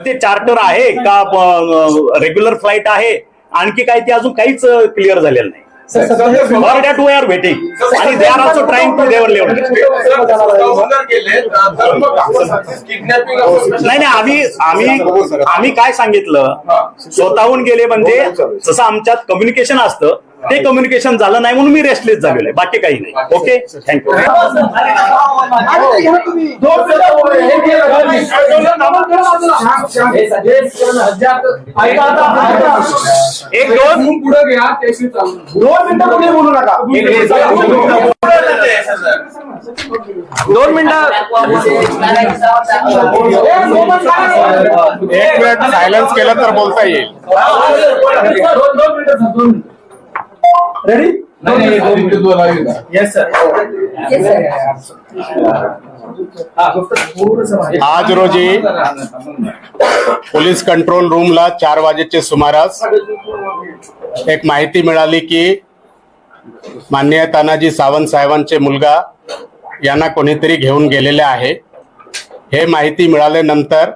ते चार्टर आहे का रेग्युलर फ्लाईट आहे आणखी काय ते अजून काहीच क्लिअर झालेलं नाही दॅट वी आर वेटिंग आणि they are also trying to their level नाही नाही आम्ही आम्ही आम्ही काय सांगितलं स्वतःहून गेले म्हणजे जसं आमच्यात कम्युनिकेशन असतं ते कम्युनिकेशन झालं नाही म्हणून मी रेस्टलेस झालेलो आहे. बाकी काही नाही. ओके थँक्यू एक दोन. पुढे घ्या त्याशी चालू दोन मिनिटं बोलू नका. दोन मिनिटं. एक मिनिट सायलन्स केलं तर बोलता येईल. रेडी येस सर आज रोजी पोलीस कंट्रोल रूमला चार वाजेचे सुमारास एक माहिती मिळाली की माननीय तानाजी सावंत साहेबांचे मुलगा यांना कोणीतरी घेऊन गेलेले आहे. हे माहिती मिळाल्यानंतर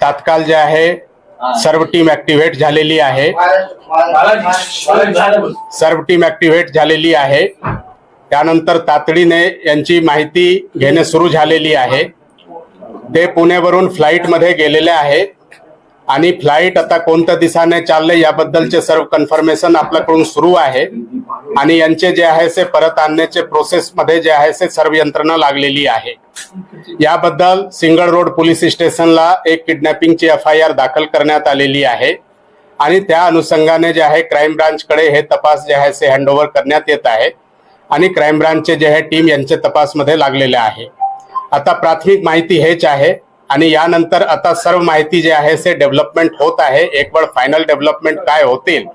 तात्काळ जे आहे सर्व टीम ऍक्टिव्हेट झालेली आहे. सर्व टीम ऍक्टिव्हेट झालेली आहे. त्यानंतर तातडीने यांची माहिती घेणे सुरू झालेली आहे. ते पुण्यावरून फ्लाईटमध्ये गेलेले आहेत. आणि फ्लाईट आता कोणत्या दिशाने चालले याबद्दलचे सर्व कन्फर्मेशन आपल्याकडून सुरू आहे. आणि यांचे जे आहे ते परत आणण्याचे प्रोसेसमध्ये जे आहे ते सर्व यंत्रणा लागलेली आहे. याबद्दल सिंगल रोड पोलीस स्टेशनला एक किडनॅपिंगची एफ आय आर दाखल करण्यात आलेली आहे. आणि त्या अनुषंगाने जे आहे क्राईम ब्रांचकडे हे तपास जे आहे ते हँडओव्हर करण्यात येत आहे. आणि क्राईम ब्रांचचे जे आहे टीम यांचे तपासमध्ये लागलेले आहे. आता प्राथमिक माहिती हेच आहे. आणि यानंतर आता सर्व माहिती जे आहे ते डेव्हलपमेंट होत आहे. एक वेळ फायनल डेव्हलपमेंट काय होतील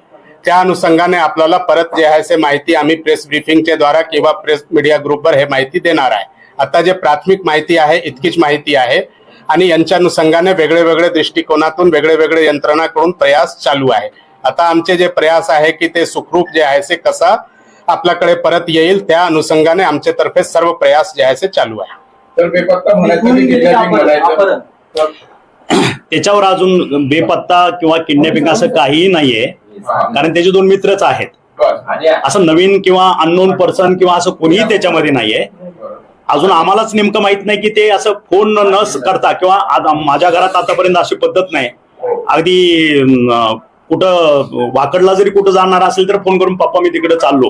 त्या अनुषंगाने आपल्याला परत जे आहे ते माहिती आम्ही प्रेस ब्रिफिंगच्या द्वारा किंवा प्रेस मीडिया ग्रुपवर हे माहिती देणार आहे. आता जे प्राथमिक माहिती आहे इतकीच माहिती आहे. आणि यांच्या अनुषंगाने वेगळे वेगळे दृष्टिकोनातून वेगळे वेगळे यंत्रणाकडून प्रयास चालू आहे. आता आमचे जे प्रयास आहे की ते सुखरूप जे आहे ते कसा आपल्याकडे परत येईल त्या अनुषंगाने आमच्यातर्फे सर्व प्रयास जे आहे ते चालू आहे. तर बेपत्ता म्हणायचं की kidnapping म्हणायचं. त्याच्यावर अजून बेपत्ता किंवा किडनॅपिंग असं काहीही नाहीये. कारण त्याचे दोन मित्रच आहेत. असं नवीन किंवा अननोन पर्सन किंवा असं कोणीही त्याच्यामध्ये नाहीये. अजून आम्हालाच नेमकं माहीत नाही की ते असं फोन न करता किंवा माझ्या घरात आतापर्यंत अशी पद्धत नाही. अगदी कुठं वाकडला जरी कुठं जाणार असेल तर फोन करून पप्पा मी तिकडे चाललो.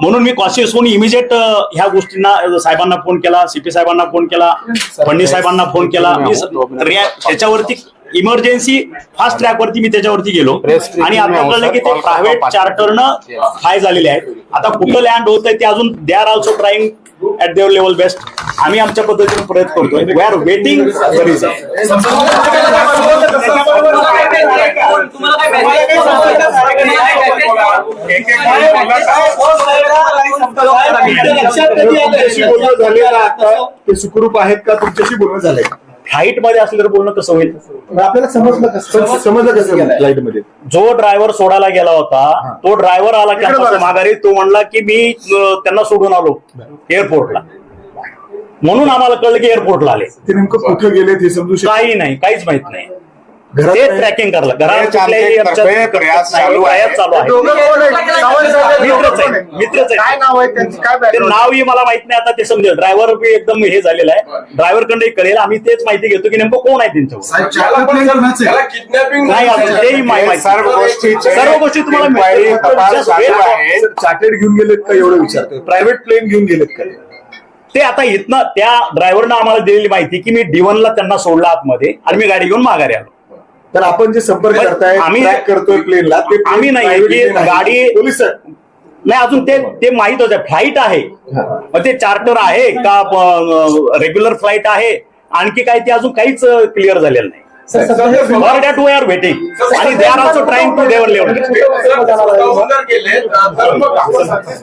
म्हणून मी कॉशियस होऊन इमिजिएट ह्या गोष्टींना साहेबांना फोन केला सीपी साहेबांना फोन केला फडणीस साहेबांना फोन केला मी त्याच्यावरती इमर्जन्सी फास्ट ट्रॅक वरती मी त्याच्यावरती गेलो आणि आता कळलं की ते प्रायव्हेट चार्टरनं हाय झालेले आहेत आता कुठं लँड होत आहे ते अजून they are also trying at their level best आम्ही आमच्या पद्धतीने प्रयत्न करतोय वी आर वेटिंग तुमच्याशी बोलणं झाले का आता? ते सुखरूप आहेत का? तुमच्याशी बोलणं झालंय. फ्लाईटमध्ये असलं तर बोलणं कसं होईल? आपल्याला समजलं कसं? समजलं कसं फ्लाईटमध्ये जो ड्रायव्हर सोडायला गेला होता तो ड्रायव्हर आला कॅम्पस. माघारी तो म्हणला की मी त्यांना सोडून आलो एअरपोर्टला. म्हणून आम्हाला कळलं की एअरपोर्टला आले. ते नेमकं कुठे गेले ते समजू शकतो काही नाही काहीच माहीत नाही. ते. ट्रॅकिंग करलं घरात प्रयास चालू आहे. मित्रच आहे? मित्रच आहे त्यांचं? नावही मला माहीत नाही आता ते समजेल ड्रायव्हर एकदम हे झालेलं आहे. ड्रायव्हरकडे कळेल. आम्ही तेच माहिती घेतो की नेमकं कोण आहे त्यांच्यावर. नाही, हे माहिती. सर्व गोष्टीचे सर्व गोष्टी तुम्हाला चार्टेड घेऊन गेलेत का? एवढं विचारतोय. प्रायव्हेट प्लेन घेऊन गेलेत का? ते आता इथनं त्या ड्रायव्हरनं आम्हाला दिलेली माहिती की मी डिवनला त्यांना सोडला आतमध्ये आणि मी गाडी घेऊन माघारी आलो. तर आपण जे संपर्क करताय आम्ही- ट्रॅक करतोय प्लेनला ते आम्ही नाही. गाडी- पोलीस. नाही अजून ते ते माहीत होतं फ्लाईट आहे मग ते चार्टर आहे का रेग्युलर फ्लाईट आहे आणखी काय ते अजून काहीच क्लिअर झालेलं नाही for that we are waiting आणि they are also trying to their level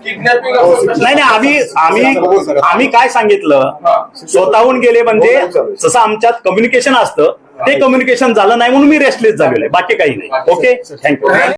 kidnapping नाही नाही आम्ही आम्ही आम्ही काय सांगितलं स्वतःहून गेले म्हणजे जसं आमच्यात कम्युनिकेशन असतं ते कम्युनिकेशन झालं नाही म्हणून मी रेस्टलेस झालेलो आहे. बाकी काही नाही. Okay thank you